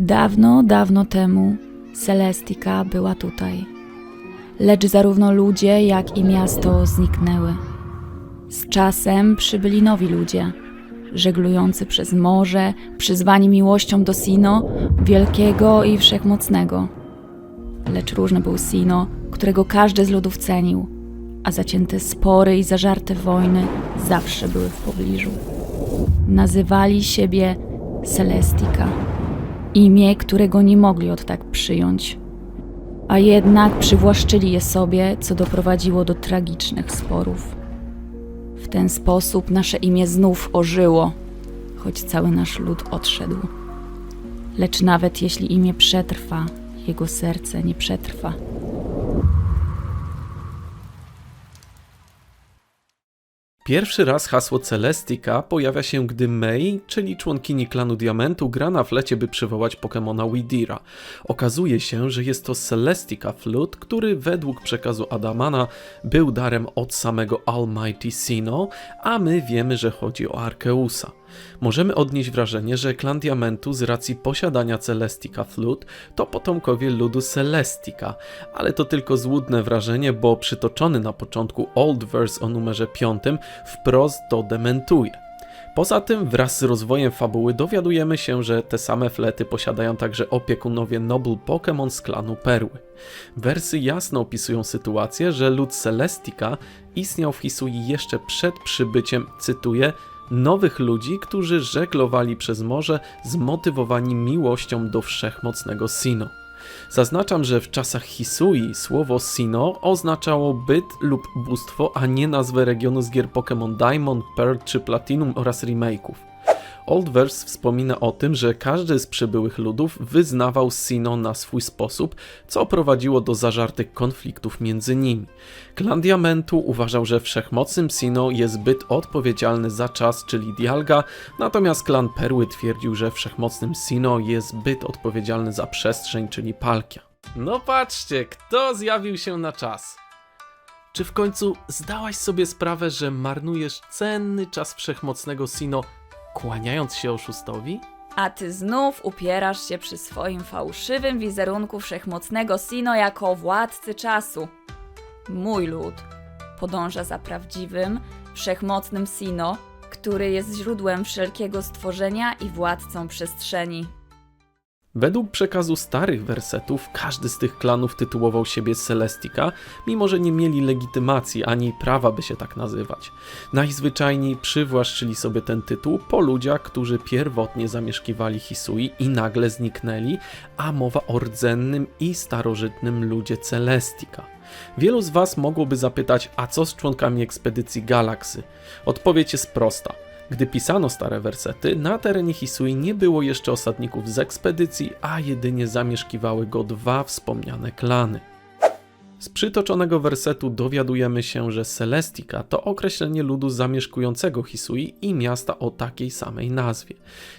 Dawno, dawno temu Celestika była tutaj. Lecz zarówno ludzie, jak i miasto zniknęły. Z czasem przybyli nowi ludzie, żeglujący przez morze, przyzwani miłością do Sino, wielkiego i wszechmocnego. Lecz różny był Sino, którego każdy z ludów cenił, a zacięte spory i zażarte wojny zawsze były w pobliżu. Nazywali siebie Celestika imię, którego nie mogli od tak przyjąć. A jednak przywłaszczyli je sobie, co doprowadziło do tragicznych sporów. W ten sposób nasze imię znów ożyło, choć cały nasz lud odszedł. Lecz nawet jeśli imię przetrwa, jego serce nie przetrwa. Pierwszy raz hasło Celestica pojawia się, gdy Mei, czyli członkini klanu Diamentu, gra na flecie, by przywołać Pokemona Widira. Okazuje się, że jest to Celestica Flute, który według przekazu Adamana był darem od samego Almighty Sino, a my wiemy, że chodzi o Arkeusa. Możemy odnieść wrażenie, że klan Diamentu z racji posiadania Celestica Flute to potomkowie ludu Celestica, ale to tylko złudne wrażenie, bo przytoczony na początku Old Verse o numerze 5 wprost to dementuje. Poza tym, wraz z rozwojem fabuły dowiadujemy się, że te same flety posiadają także opiekunowie Noble Pokémon z klanu Perły. Wersy jasno opisują sytuację, że lud Celestica istniał w Hisui jeszcze przed przybyciem, cytuję, nowych ludzi, którzy żeglowali przez morze zmotywowani miłością do wszechmocnego Sino. Zaznaczam, że w czasach Hisui słowo Sino oznaczało byt lub bóstwo, a nie nazwę regionu z gier Pokémon Diamond, Pearl czy Platinum oraz remake'ów. Old Verse wspomina o tym, że każdy z przybyłych ludów wyznawał Sino na swój sposób, co prowadziło do zażartych konfliktów między nimi. Klan Diamentu uważał, że wszechmocnym Sino jest zbyt odpowiedzialny za czas, czyli Dialga, natomiast klan Perły twierdził, że wszechmocnym Sino jest zbyt odpowiedzialny za przestrzeń, czyli Palkia. No patrzcie, kto zjawił się na czas. Czy w końcu zdałaś sobie sprawę, że marnujesz cenny czas wszechmocnego Sino, kłaniając się oszustowi? A ty znów upierasz się przy swoim fałszywym wizerunku wszechmocnego Sino jako władcy czasu. Mój lud podąża za prawdziwym, wszechmocnym Sino, który jest źródłem wszelkiego stworzenia i władcą przestrzeni. Według przekazu starych wersetów, każdy z tych klanów tytułował siebie Celestica, mimo że nie mieli legitymacji ani prawa, by się tak nazywać. Najzwyczajniej przywłaszczyli sobie ten tytuł po ludziach, którzy pierwotnie zamieszkiwali Hisui i nagle zniknęli, a mowa o rdzennym i starożytnym ludzie Celestica. Wielu z Was mogłoby zapytać, a co z członkami ekspedycji Galaksy? Odpowiedź jest prosta. Gdy pisano stare wersety, na terenie Hisui nie było jeszcze osadników z ekspedycji, a jedynie zamieszkiwały go dwa wspomniane klany. Z przytoczonego wersetu dowiadujemy się, że Celestica to określenie ludu zamieszkującego Hisui i miasta o takiej samej nazwie.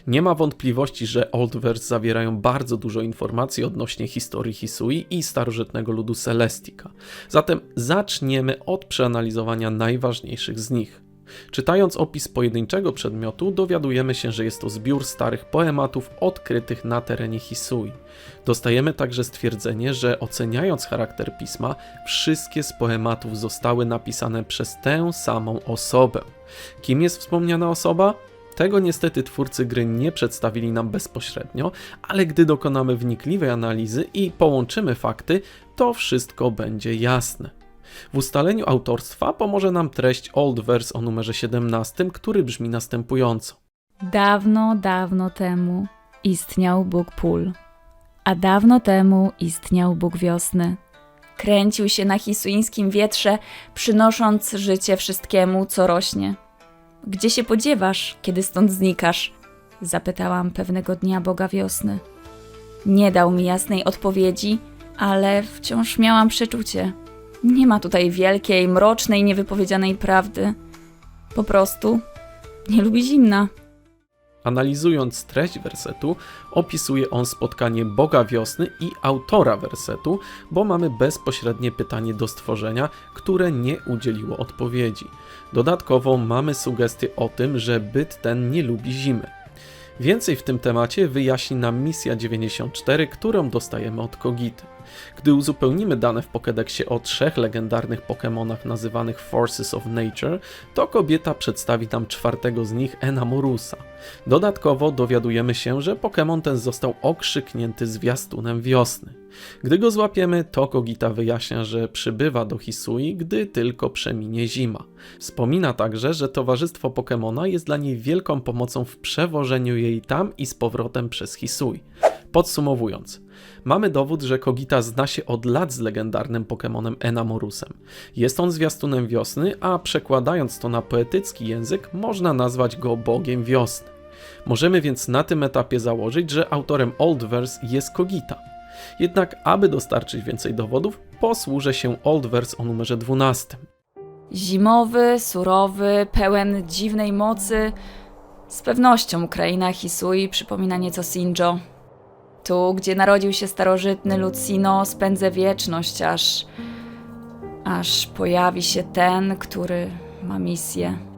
Nie ma wątpliwości, że Old Verse zawierają bardzo dużo informacji odnośnie historii Hisui i starożytnego ludu Celestica. Zatem zaczniemy od przeanalizowania najważniejszych z nich. Czytając opis pojedynczego przedmiotu, dowiadujemy się, że jest to zbiór starych poematów odkrytych na terenie Hisui. Dostajemy także stwierdzenie, że oceniając charakter pisma, wszystkie z poematów zostały napisane przez tę samą osobę. Kim jest wspomniana osoba? Tego niestety twórcy gry nie przedstawili nam bezpośrednio, ale gdy dokonamy wnikliwej analizy i połączymy fakty, to wszystko będzie jasne. W ustaleniu autorstwa pomoże nam treść Old Verse o numerze 17, który brzmi następująco. Dawno, dawno temu istniał Bóg pól, a dawno temu istniał Bóg wiosny. Kręcił się na hisuińskim wietrze, przynosząc życie wszystkiemu, co rośnie. Gdzie się podziewasz, kiedy stąd znikasz? Zapytałam pewnego dnia Boga wiosny. Nie dał mi jasnej odpowiedzi, ale wciąż miałam przeczucie. Nie ma tutaj wielkiej, mrocznej, niewypowiedzianej prawdy. Po prostu nie lubi zimna. Analizując treść wersetu, opisuje on spotkanie Boga Wiosny i autora wersetu, bo mamy bezpośrednie pytanie do stworzenia, które nie udzieliło odpowiedzi. Dodatkowo mamy sugestię o tym, że byt ten nie lubi zimy. Więcej w tym temacie wyjaśni nam misja 94, którą dostajemy od Kogity. Gdy uzupełnimy dane w Pokédexie o trzech legendarnych Pokémonach nazywanych Forces of Nature, to kobieta przedstawi nam czwartego z nich Enamorusa. Dodatkowo dowiadujemy się, że Pokémon ten został okrzyknięty zwiastunem wiosny. Gdy go złapiemy, to Kogita wyjaśnia, że przybywa do Hisui, gdy tylko przeminie zima. Wspomina także, że towarzystwo Pokémona jest dla niej wielką pomocą w przewożeniu jej tam i z powrotem przez Hisui. Podsumowując, mamy dowód, że Kogita zna się od lat z legendarnym Pokémonem Enamorusem. Jest on zwiastunem wiosny, a przekładając to na poetycki język, można nazwać go bogiem wiosny. Możemy więc na tym etapie założyć, że autorem Old Verse jest Kogita. Jednak, aby dostarczyć więcej dowodów, posłużę się Old Verse o numerze 12. Zimowy, surowy, pełen dziwnej mocy. Z pewnością kraina Hisui przypomina nieco Sinjo. Tu, gdzie narodził się starożytny Lucino, spędzę wieczność, aż. aż pojawi się ten, który ma misję.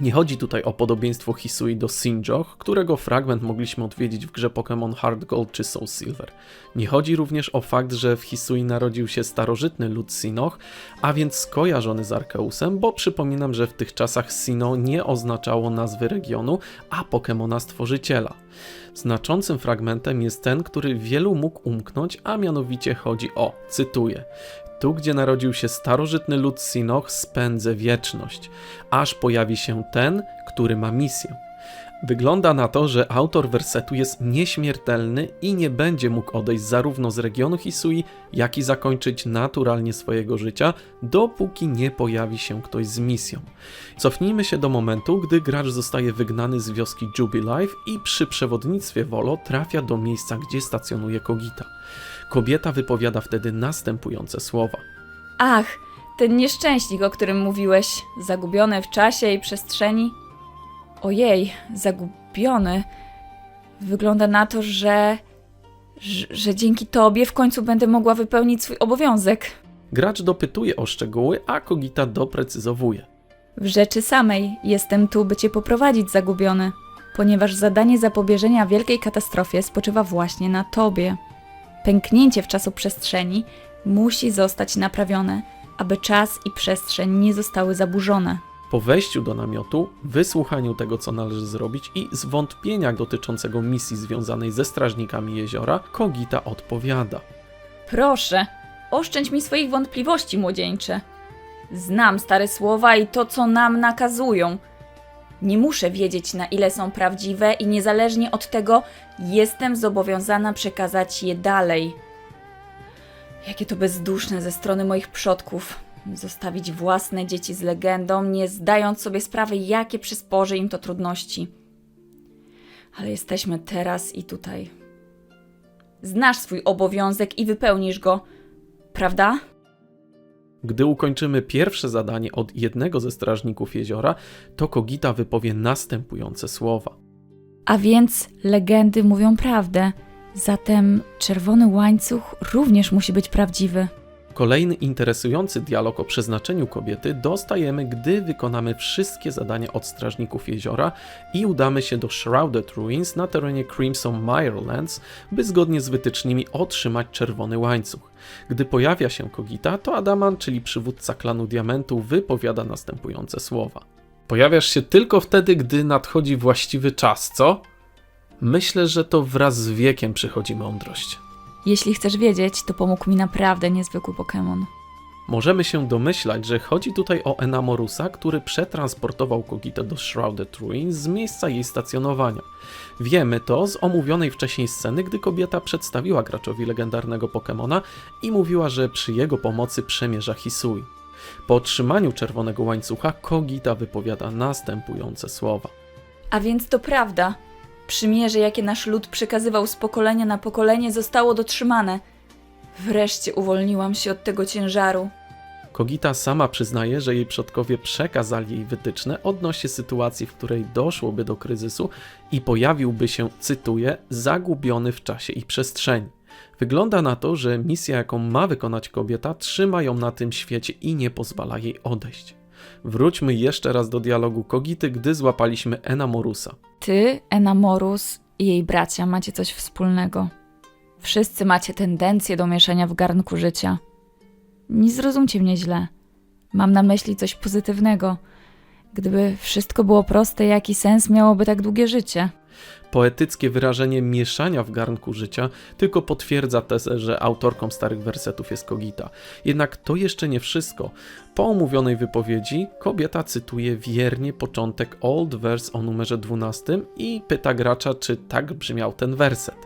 Nie chodzi tutaj o podobieństwo Hisui do Sinjoh, którego fragment mogliśmy odwiedzić w grze Pokémon Heart Gold czy Soul Silver. Nie chodzi również o fakt, że w Hisui narodził się starożytny lud Sinoh, a więc skojarzony z Arceusem, bo przypominam, że w tych czasach Sino nie oznaczało nazwy regionu, a Pokémona stworzyciela. Znaczącym fragmentem jest ten, który wielu mógł umknąć, a mianowicie chodzi o, cytuję, tu, gdzie narodził się starożytny lud Sinoch, spędzę wieczność, aż pojawi się ten, który ma misję. Wygląda na to, że autor wersetu jest nieśmiertelny i nie będzie mógł odejść zarówno z regionu Hisui, jak i zakończyć naturalnie swojego życia, dopóki nie pojawi się ktoś z misją. Cofnijmy się do momentu, gdy gracz zostaje wygnany z wioski Jubilife i przy przewodnictwie Volo trafia do miejsca, gdzie stacjonuje Kogita. Kobieta wypowiada wtedy następujące słowa. Ach, ten nieszczęśnik, o którym mówiłeś, zagubiony w czasie i przestrzeni. Ojej, zagubiony. Wygląda na to, że, że. że dzięki tobie w końcu będę mogła wypełnić swój obowiązek. Gracz dopytuje o szczegóły, a Kogita doprecyzowuje. W rzeczy samej jestem tu, by cię poprowadzić, zagubiony, ponieważ zadanie zapobieżenia wielkiej katastrofie spoczywa właśnie na tobie. Pęknięcie w czasoprzestrzeni musi zostać naprawione, aby czas i przestrzeń nie zostały zaburzone. Po wejściu do namiotu, wysłuchaniu tego, co należy zrobić i zwątpienia dotyczącego misji związanej ze strażnikami jeziora, Kogita odpowiada. Proszę, oszczędź mi swoich wątpliwości, młodzieńcze. Znam stare słowa i to, co nam nakazują. Nie muszę wiedzieć, na ile są prawdziwe, i niezależnie od tego, jestem zobowiązana przekazać je dalej. Jakie to bezduszne ze strony moich przodków. Zostawić własne dzieci z legendą, nie zdając sobie sprawy, jakie przysporzy im to trudności. Ale jesteśmy teraz i tutaj. Znasz swój obowiązek i wypełnisz go, prawda? Gdy ukończymy pierwsze zadanie od jednego ze strażników jeziora, to Kogita wypowie następujące słowa. A więc legendy mówią prawdę. Zatem czerwony łańcuch również musi być prawdziwy. Kolejny interesujący dialog o przeznaczeniu kobiety dostajemy, gdy wykonamy wszystkie zadania od strażników jeziora i udamy się do Shrouded Ruins na terenie Crimson Mirelands, by zgodnie z wytycznymi otrzymać czerwony łańcuch. Gdy pojawia się Kogita, to Adaman, czyli przywódca klanu Diamentu, wypowiada następujące słowa. Pojawiasz się tylko wtedy, gdy nadchodzi właściwy czas, co? Myślę, że to wraz z wiekiem przychodzi mądrość. Jeśli chcesz wiedzieć, to pomógł mi naprawdę niezwykły Pokémon. Możemy się domyślać, że chodzi tutaj o Enamorusa, który przetransportował Kogitę do Shrouded Ruins z miejsca jej stacjonowania. Wiemy to z omówionej wcześniej sceny, gdy kobieta przedstawiła graczowi legendarnego Pokémona i mówiła, że przy jego pomocy przemierza Hisui. Po otrzymaniu czerwonego łańcucha Kogita wypowiada następujące słowa. A więc to prawda. Przymierze, jakie nasz lud przekazywał z pokolenia na pokolenie, zostało dotrzymane. Wreszcie uwolniłam się od tego ciężaru. Kogita sama przyznaje, że jej przodkowie przekazali jej wytyczne odnośnie sytuacji, w której doszłoby do kryzysu i pojawiłby się, cytuję, zagubiony w czasie i przestrzeni. Wygląda na to, że misja, jaką ma wykonać kobieta, trzyma ją na tym świecie i nie pozwala jej odejść. Wróćmy jeszcze raz do dialogu Kogity, gdy złapaliśmy Enamorusa. Ty, Enamorus i jej bracia macie coś wspólnego. Wszyscy macie tendencję do mieszania w garnku życia. Nie zrozumcie mnie źle. Mam na myśli coś pozytywnego. Gdyby wszystko było proste, jaki sens miałoby tak długie życie? Poetyckie wyrażenie mieszania w garnku życia tylko potwierdza tezę, że autorką starych wersetów jest Kogita. Jednak to jeszcze nie wszystko. Po omówionej wypowiedzi kobieta cytuje wiernie początek Old Verse o numerze 12 i pyta gracza, czy tak brzmiał ten werset.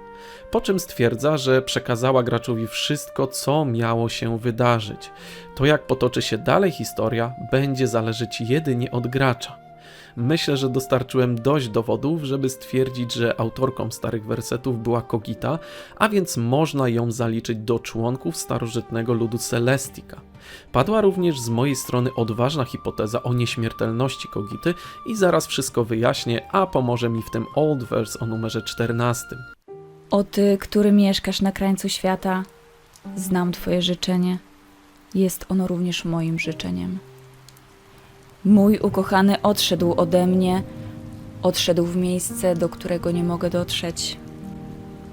Po czym stwierdza, że przekazała graczowi wszystko, co miało się wydarzyć. To, jak potoczy się dalej historia, będzie zależeć jedynie od gracza. Myślę, że dostarczyłem dość dowodów, żeby stwierdzić, że autorką starych wersetów była Kogita, a więc można ją zaliczyć do członków starożytnego ludu Celestika. Padła również z mojej strony odważna hipoteza o nieśmiertelności Kogity i zaraz wszystko wyjaśnię, a pomoże mi w tym Old Verse o numerze 14. O ty, który mieszkasz na krańcu świata, znam twoje życzenie. Jest ono również moim życzeniem. Mój ukochany odszedł ode mnie, odszedł w miejsce, do którego nie mogę dotrzeć.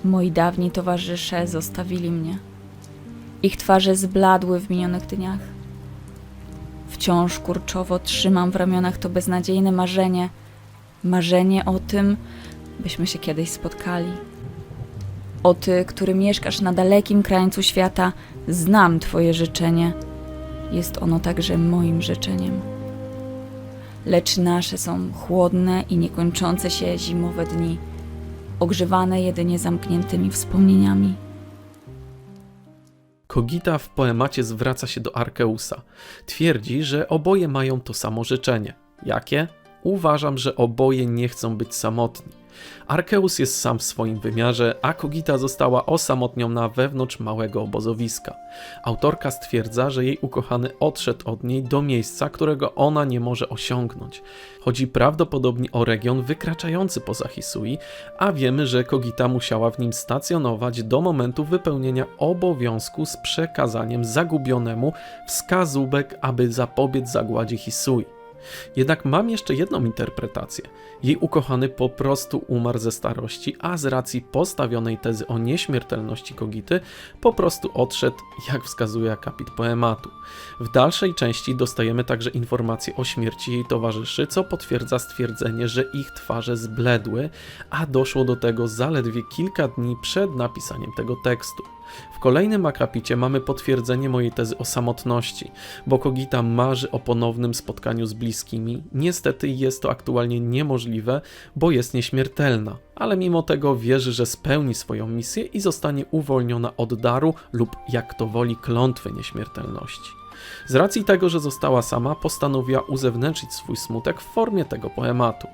Moi dawni towarzysze zostawili mnie. Ich twarze zbladły w minionych dniach. Wciąż kurczowo trzymam w ramionach to beznadziejne marzenie, marzenie o tym, byśmy się kiedyś spotkali. O ty, który mieszkasz na dalekim krańcu świata, znam Twoje życzenie. Jest ono także moim życzeniem. Lecz nasze są chłodne i niekończące się zimowe dni, ogrzewane jedynie zamkniętymi wspomnieniami. Kogita w poemacie zwraca się do Arkeusa. Twierdzi, że oboje mają to samo życzenie. Jakie? Uważam, że oboje nie chcą być samotni. Arkeus jest sam w swoim wymiarze, a Kogita została osamotniona wewnątrz małego obozowiska. Autorka stwierdza, że jej ukochany odszedł od niej do miejsca, którego ona nie może osiągnąć. Chodzi prawdopodobnie o region wykraczający poza Hisui, a wiemy, że Kogita musiała w nim stacjonować do momentu wypełnienia obowiązku z przekazaniem zagubionemu wskazówek, aby zapobiec zagładzie Hisui. Jednak mam jeszcze jedną interpretację. Jej ukochany po prostu umarł ze starości, a z racji postawionej tezy o nieśmiertelności Kogity, po prostu odszedł, jak wskazuje akapit poematu. W dalszej części dostajemy także informacje o śmierci jej towarzyszy, co potwierdza stwierdzenie, że ich twarze zbledły, a doszło do tego zaledwie kilka dni przed napisaniem tego tekstu. W kolejnym akapicie mamy potwierdzenie mojej tezy o samotności, bo Kogita marzy o ponownym spotkaniu z bliskimi. Niestety jest to aktualnie niemożliwe, bo jest nieśmiertelna, ale mimo tego wierzy, że spełni swoją misję i zostanie uwolniona od daru lub, jak to woli, klątwy nieśmiertelności. Z racji tego, że została sama, postanowiła uzewnętrzyć swój smutek w formie tego poematu.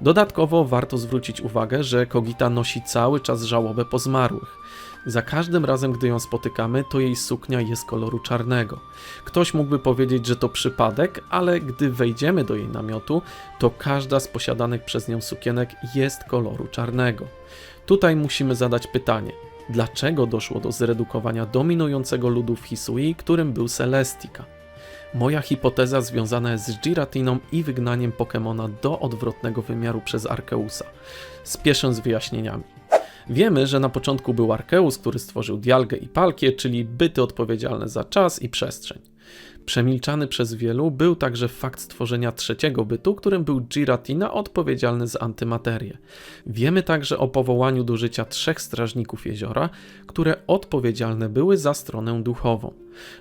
Dodatkowo warto zwrócić uwagę, że Kogita nosi cały czas żałobę po zmarłych. Za każdym razem, gdy ją spotykamy, to jej suknia jest koloru czarnego. Ktoś mógłby powiedzieć, że to przypadek, ale gdy wejdziemy do jej namiotu, to każda z posiadanych przez nią sukienek jest koloru czarnego. Tutaj musimy zadać pytanie: dlaczego doszło do zredukowania dominującego ludu w Hisui, którym był Celestika? Moja hipoteza związana jest z Giratiną i wygnaniem Pokemona do odwrotnego wymiaru przez Arkeusa. Spieszę z wyjaśnieniami. Wiemy, że na początku był Arkeus, który stworzył Dialgę i Palkię, czyli byty odpowiedzialne za czas i przestrzeń. Przemilczany przez wielu był także fakt stworzenia trzeciego bytu, którym był Giratina odpowiedzialny za antymaterię. Wiemy także o powołaniu do życia trzech strażników jeziora, które odpowiedzialne były za stronę duchową.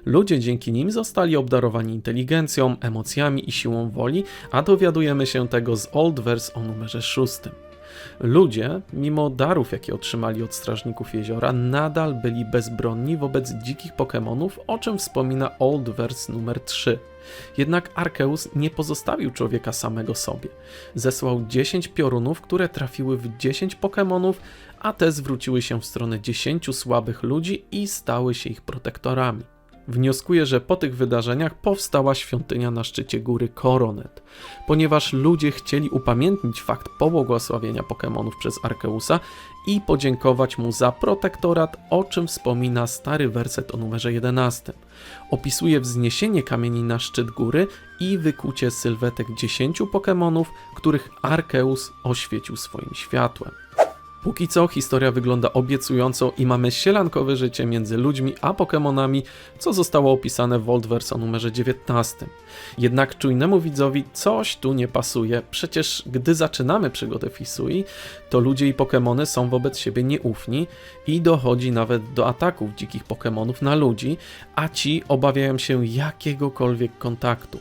Ludzie dzięki nim zostali obdarowani inteligencją, emocjami i siłą woli, a dowiadujemy się tego z Old Verse o numerze szóstym. Ludzie, mimo darów, jakie otrzymali od strażników jeziora, nadal byli bezbronni wobec dzikich Pokemonów, o czym wspomina Old Verse numer 3. Jednak Arceus nie pozostawił człowieka samego sobie. Zesłał 10 piorunów, które trafiły w 10 Pokemonów, a te zwróciły się w stronę 10 słabych ludzi i stały się ich protektorami. Wnioskuję, że po tych wydarzeniach powstała świątynia na szczycie góry Koronet. Ponieważ ludzie chcieli upamiętnić fakt pobłogosławienia Pokemonów przez Arkeusa i podziękować mu za protektorat, o czym wspomina stary werset o numerze 11. Opisuje wzniesienie kamieni na szczyt góry i wykucie sylwetek 10 Pokemonów, których Arceus oświecił swoim światłem. Póki co historia wygląda obiecująco i mamy sielankowe życie między ludźmi a Pokemonami, co zostało opisane w Voltverse o numerze 19. Jednak czujnemu widzowi coś tu nie pasuje, przecież gdy zaczynamy przygodę Fisui, to ludzie i Pokemony są wobec siebie nieufni i dochodzi nawet do ataków dzikich Pokemonów na ludzi, a ci obawiają się jakiegokolwiek kontaktu.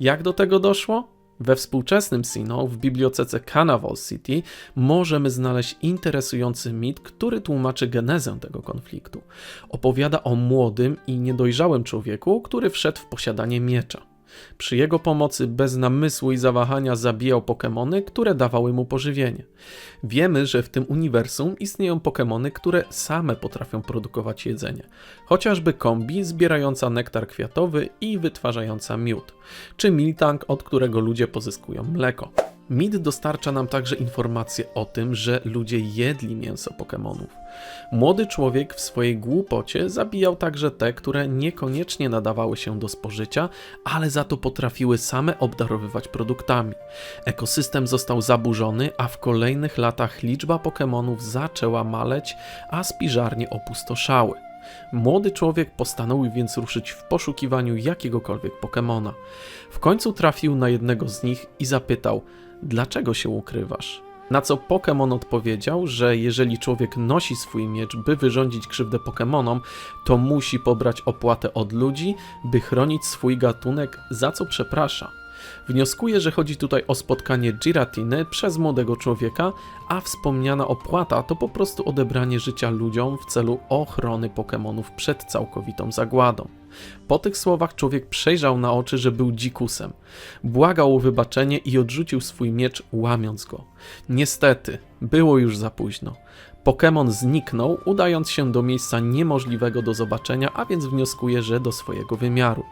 Jak do tego doszło? We współczesnym Sinnoh w bibliotece Carnival City możemy znaleźć interesujący mit, który tłumaczy genezę tego konfliktu. Opowiada o młodym i niedojrzałym człowieku, który wszedł w posiadanie miecza. Przy jego pomocy bez namysłu i zawahania zabijał Pokemony, które dawały mu pożywienie. Wiemy, że w tym uniwersum istnieją Pokemony, które same potrafią produkować jedzenie, chociażby kombi zbierająca nektar kwiatowy i wytwarzająca miód, czy Miltank, od którego ludzie pozyskują mleko. Mit dostarcza nam także informacje o tym, że ludzie jedli mięso Pokemonów. Młody człowiek w swojej głupocie zabijał także te, które niekoniecznie nadawały się do spożycia, ale za to potrafiły same obdarowywać produktami. Ekosystem został zaburzony, a w kolejnych latach liczba Pokemonów zaczęła maleć, a spiżarnie opustoszały. Młody człowiek postanowił więc ruszyć w poszukiwaniu jakiegokolwiek Pokemona. W końcu trafił na jednego z nich i zapytał: Dlaczego się ukrywasz? Na co Pokémon odpowiedział, że jeżeli człowiek nosi swój miecz, by wyrządzić krzywdę Pokémonom, to musi pobrać opłatę od ludzi, by chronić swój gatunek, za co przeprasza. Wnioskuję, że chodzi tutaj o spotkanie Giratiny przez młodego człowieka, a wspomniana opłata to po prostu odebranie życia ludziom w celu ochrony Pokémonów przed całkowitą zagładą. Po tych słowach człowiek przejrzał na oczy, że był dzikusem. Błagał o wybaczenie i odrzucił swój miecz, łamiąc go. Niestety, było już za późno. Pokémon zniknął, udając się do miejsca niemożliwego do zobaczenia, a więc wnioskuję, że do swojego wymiaru.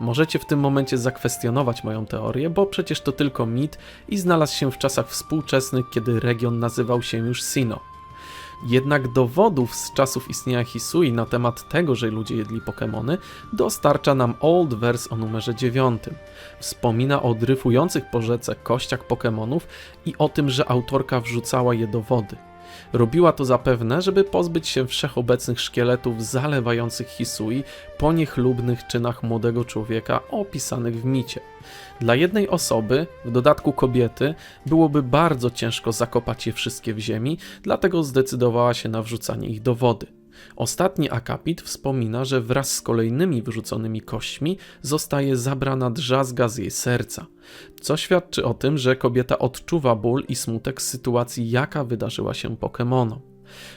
Możecie w tym momencie zakwestionować moją teorię, bo przecież to tylko mit i znalazł się w czasach współczesnych, kiedy region nazywał się już Sino. Jednak dowodów z czasów istnienia Hisui na temat tego, że ludzie jedli Pokémony, dostarcza nam Old Verse o numerze 9. Wspomina o dryfujących po rzece kościach Pokémonów i o tym, że autorka wrzucała je do wody. Robiła to zapewne, żeby pozbyć się wszechobecnych szkieletów zalewających Hisui po niechlubnych czynach młodego człowieka opisanych w micie. Dla jednej osoby, w dodatku kobiety, byłoby bardzo ciężko zakopać je wszystkie w ziemi, dlatego zdecydowała się na wrzucanie ich do wody. Ostatni akapit wspomina, że wraz z kolejnymi wyrzuconymi kośćmi zostaje zabrana drzazga z jej serca, co świadczy o tym, że kobieta odczuwa ból i smutek z sytuacji, jaka wydarzyła się Pokemonom.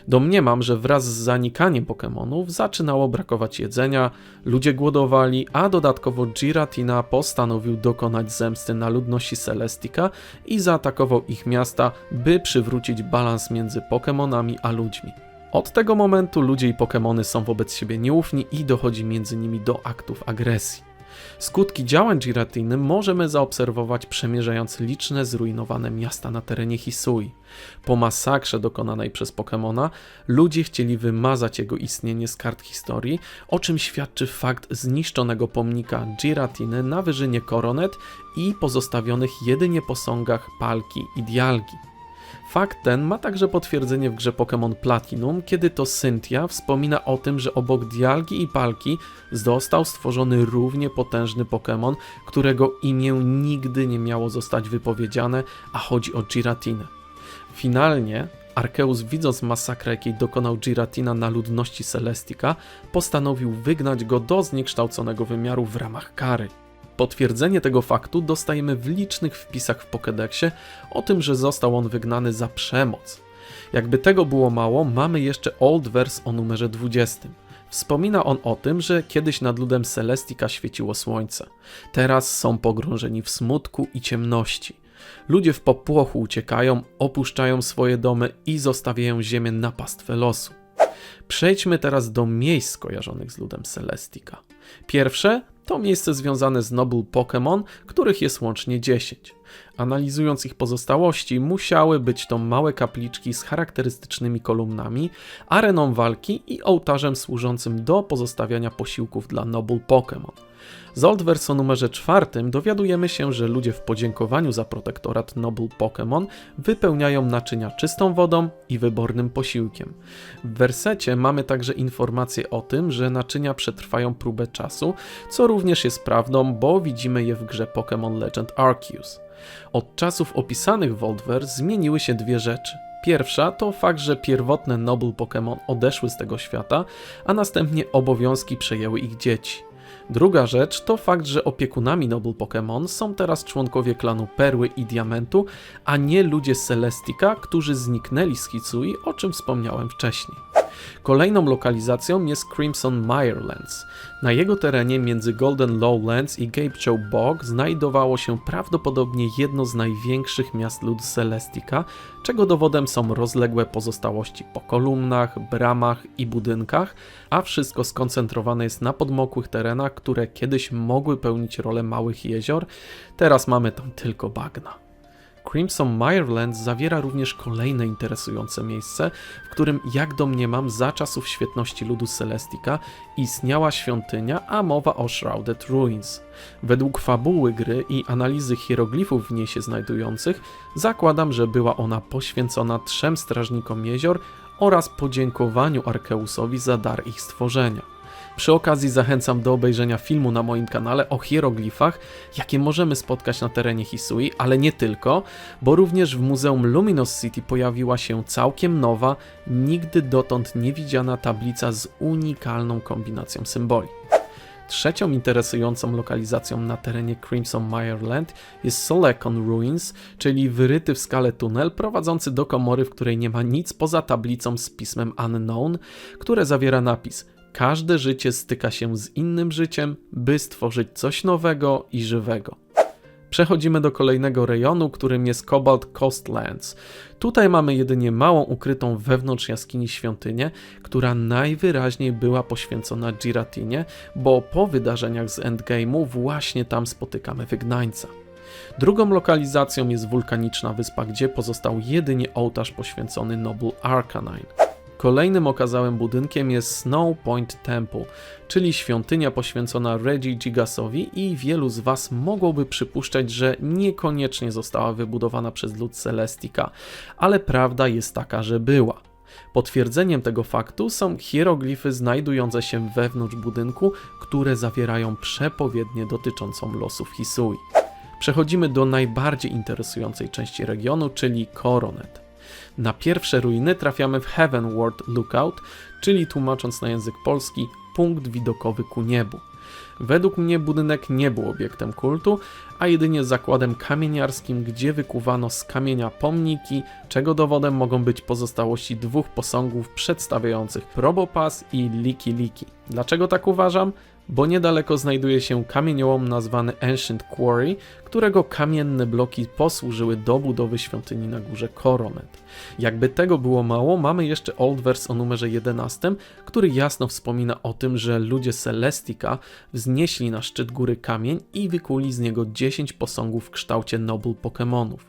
Domniemam, że wraz z zanikaniem Pokemonów zaczynało brakować jedzenia, ludzie głodowali, a dodatkowo Giratina postanowił dokonać zemsty na ludności Celestika i zaatakował ich miasta, by przywrócić balans między Pokemonami a ludźmi. Od tego momentu ludzie i Pokemony są wobec siebie nieufni i dochodzi między nimi do aktów agresji. Skutki działań Giratiny możemy zaobserwować przemierzając liczne zrujnowane miasta na terenie Hisui. Po masakrze dokonanej przez Pokemona, ludzie chcieli wymazać jego istnienie z kart historii, o czym świadczy fakt zniszczonego pomnika Giratiny na wyżynie Koronet i pozostawionych jedynie posągach Palki i Dialgi. Fakt ten ma także potwierdzenie w grze Pokémon Platinum, kiedy to Cynthia wspomina o tym, że obok Dialgi i Palki został stworzony równie potężny Pokémon, którego imię nigdy nie miało zostać wypowiedziane, a chodzi o Giratinę. Finalnie Arceus, widząc masakrę, jakiej dokonał Giratina na ludności Celestika, postanowił wygnać go do zniekształconego wymiaru w ramach kary. Potwierdzenie tego faktu dostajemy w licznych wpisach w Pokédexie o tym, że został on wygnany za przemoc. Jakby tego było mało, mamy jeszcze Old Verse o numerze 20. Wspomina on o tym, że kiedyś nad ludem Celestika świeciło słońce. Teraz są pogrążeni w smutku i ciemności. Ludzie w popłochu uciekają, opuszczają swoje domy i zostawiają ziemię na pastwę losu. Przejdźmy teraz do miejsc skojarzonych z ludem Celestika. Pierwsze to miejsce związane z Noble Pokémon, których jest łącznie 10. Analizując ich pozostałości, musiały być to małe kapliczki z charakterystycznymi kolumnami, areną walki i ołtarzem służącym do pozostawiania posiłków dla Noble Pokémon. Z Oldverse o numerze czwartym dowiadujemy się, że ludzie w podziękowaniu za protektorat Noble Pokémon wypełniają naczynia czystą wodą i wybornym posiłkiem. W wersecie mamy także informację o tym, że naczynia przetrwają próbę czasu, co również jest prawdą, bo widzimy je w grze Pokémon Legend Arceus. Od czasów opisanych w Oldverse zmieniły się dwie rzeczy. Pierwsza to fakt, że pierwotne Noble Pokémon odeszły z tego świata, a następnie obowiązki przejęły ich dzieci. Druga rzecz to fakt, że opiekunami Noble Pokémon są teraz członkowie klanu Perły i Diamentu, a nie ludzie z Celestica, którzy zniknęli z Hisui, o czym wspomniałem wcześniej. Kolejną lokalizacją jest Crimson Mirelands. Na jego terenie między Golden Lowlands i Gabe Chow Bog znajdowało się prawdopodobnie jedno z największych miast ludu Celestica, czego dowodem są rozległe pozostałości po kolumnach, bramach i budynkach, a wszystko skoncentrowane jest na podmokłych terenach, które kiedyś mogły pełnić rolę małych jezior, teraz mamy tam tylko bagna. Crimson Mirelands zawiera również kolejne interesujące miejsce, w którym, jak domniemam, za czasów świetności ludu Celestica istniała świątynia, a mowa o Shrouded Ruins. Według fabuły gry i analizy hieroglifów w niej się znajdujących, zakładam, że była ona poświęcona trzem strażnikom jezior oraz podziękowaniu Arkeusowi za dar ich stworzenia. Przy okazji zachęcam do obejrzenia filmu na moim kanale o hieroglifach, jakie możemy spotkać na terenie Hisui, ale nie tylko, bo również w Muzeum Luminous City pojawiła się całkiem nowa, nigdy dotąd niewidziana tablica z unikalną kombinacją symboli. Trzecią interesującą lokalizacją na terenie Crimson Mireland jest Solekon Ruins, czyli wyryty w skale tunel prowadzący do komory, w której nie ma nic poza tablicą z pismem Unknown, które zawiera napis Każde życie styka się z innym życiem, by stworzyć coś nowego i żywego. Przechodzimy do kolejnego rejonu, którym jest Cobalt Coastlands. Tutaj mamy jedynie małą ukrytą wewnątrz jaskini świątynię, która najwyraźniej była poświęcona Giratinie, bo po wydarzeniach z Endgame'u właśnie tam spotykamy wygnańca. Drugą lokalizacją jest wulkaniczna wyspa, gdzie pozostał jedynie ołtarz poświęcony Noble Arcanine. Kolejnym okazałym budynkiem jest Snow Point Temple, czyli świątynia poświęcona Reggie Gigasowi i wielu z Was mogłoby przypuszczać, że niekoniecznie została wybudowana przez lud Celestica, ale prawda jest taka, że była. Potwierdzeniem tego faktu są hieroglify znajdujące się wewnątrz budynku, które zawierają przepowiednię dotyczącą losów Hisui. Przechodzimy do najbardziej interesującej części regionu, czyli Coronet. Na pierwsze ruiny trafiamy w Heavenward Lookout, czyli tłumacząc na język polski, punkt widokowy ku niebu. Według mnie budynek nie był obiektem kultu, a jedynie zakładem kamieniarskim, gdzie wykuwano z kamienia pomniki, czego dowodem mogą być pozostałości dwóch posągów przedstawiających Probopass i Liki Liki. Dlaczego tak uważam? Bo niedaleko znajduje się kamieniołom nazwany Ancient Quarry, którego kamienne bloki posłużyły do budowy świątyni na górze Coronet. Jakby tego było mało, mamy jeszcze Old Verse o numerze 11, który jasno wspomina o tym, że ludzie Celestica wznieśli na szczyt góry kamień i wykuli z niego 10 posągów w kształcie Noble Pokémonów.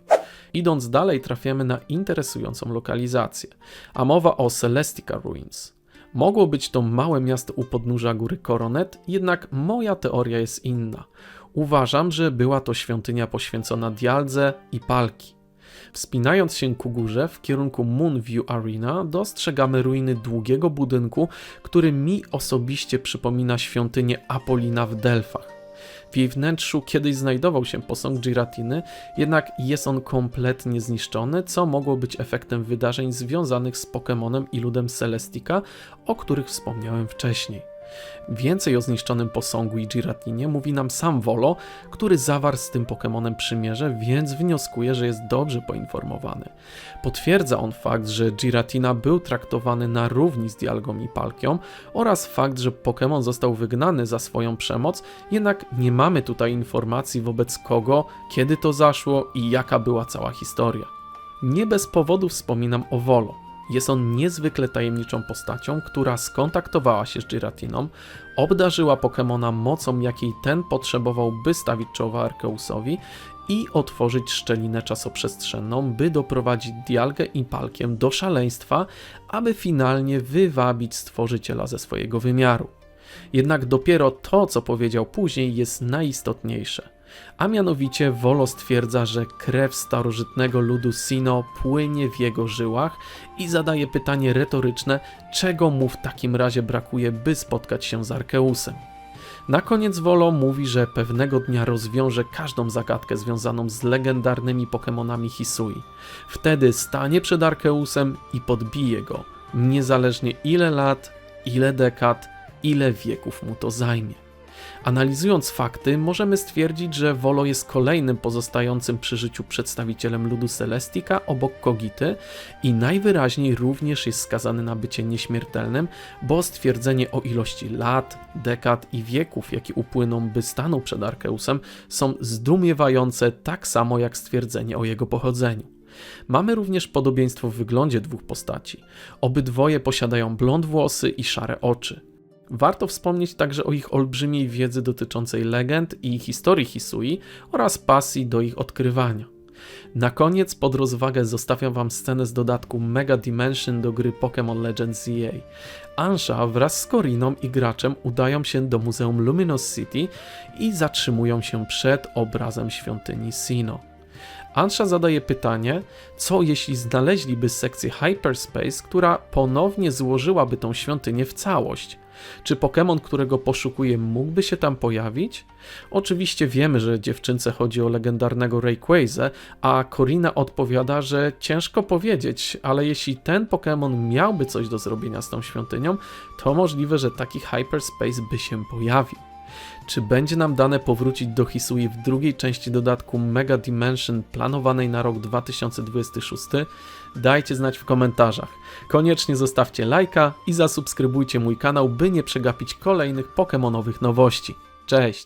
Idąc dalej trafiamy na interesującą lokalizację, a mowa o Celestica Ruins. Mogło być to małe miasto u podnóża góry Koronet, jednak moja teoria jest inna. Uważam, że była to świątynia poświęcona Dialdze i Palki. Wspinając się ku górze w kierunku Moonview Arena, dostrzegamy ruiny długiego budynku, który mi osobiście przypomina świątynię Apolina w Delfach. W jej wnętrzu kiedyś znajdował się posąg Giratiny, jednak jest on kompletnie zniszczony, co mogło być efektem wydarzeń związanych z Pokémonem i ludem Celestica, o których wspomniałem wcześniej. Więcej o zniszczonym posągu i Giratinie mówi nam sam Volo, który zawarł z tym Pokémonem przymierze, więc wnioskuję, że jest dobrze poinformowany. Potwierdza on fakt, że Giratina był traktowany na równi z Dialgą i Palkią oraz fakt, że Pokémon został wygnany za swoją przemoc, jednak nie mamy tutaj informacji wobec kogo, kiedy to zaszło i jaka była cała historia. Nie bez powodu wspominam o Volo. Jest on niezwykle tajemniczą postacią, która skontaktowała się z Giratiną, obdarzyła Pokemona mocą, jakiej ten potrzebował, by stawić czoła Arkeusowi i otworzyć szczelinę czasoprzestrzenną, by doprowadzić Dialgę i Palkiem do szaleństwa, aby finalnie wywabić stworzyciela ze swojego wymiaru. Jednak dopiero to, co powiedział później, jest najistotniejsze. A mianowicie Volo stwierdza, że krew starożytnego ludu Sino płynie w jego żyłach i zadaje pytanie retoryczne, czego mu w takim razie brakuje, by spotkać się z Arkeusem. Na koniec Volo mówi, że pewnego dnia rozwiąże każdą zagadkę związaną z legendarnymi Pokemonami Hisui. Wtedy stanie przed Arkeusem i podbije go, niezależnie ile lat, ile dekad, ile wieków mu to zajmie. Analizując fakty, możemy stwierdzić, że Volo jest kolejnym pozostającym przy życiu przedstawicielem ludu Celestika obok Kogity i najwyraźniej również jest skazany na bycie nieśmiertelnym, bo stwierdzenie o ilości lat, dekad i wieków, jakie upłyną, by stanął przed Arkeusem, są zdumiewające tak samo jak stwierdzenie o jego pochodzeniu. Mamy również podobieństwo w wyglądzie dwóch postaci. Obydwoje posiadają blond włosy i szare oczy. Warto wspomnieć także o ich olbrzymiej wiedzy dotyczącej legend i historii Hisui oraz pasji do ich odkrywania. Na koniec pod rozwagę zostawiam Wam scenę z dodatku Mega Dimension do gry Pokémon Legends EA. Ansha wraz z Koriną i graczem udają się do Muzeum Luminous City i zatrzymują się przed obrazem świątyni Sino. Ansha zadaje pytanie, co jeśli znaleźliby sekcję Hyperspace, która ponownie złożyłaby tą świątynię w całość? Czy Pokémon, którego poszukuje, mógłby się tam pojawić? Oczywiście wiemy, że dziewczynce chodzi o legendarnego Rayquaza, a Corina odpowiada, że ciężko powiedzieć, ale jeśli ten Pokémon miałby coś do zrobienia z tą świątynią, to możliwe, że taki Hyperspace by się pojawił. Czy będzie nam dane powrócić do Hisui w drugiej części dodatku Mega Dimension planowanej na rok 2026? Dajcie znać w komentarzach. Koniecznie zostawcie lajka i zasubskrybujcie mój kanał, by nie przegapić kolejnych pokemonowych nowości. Cześć!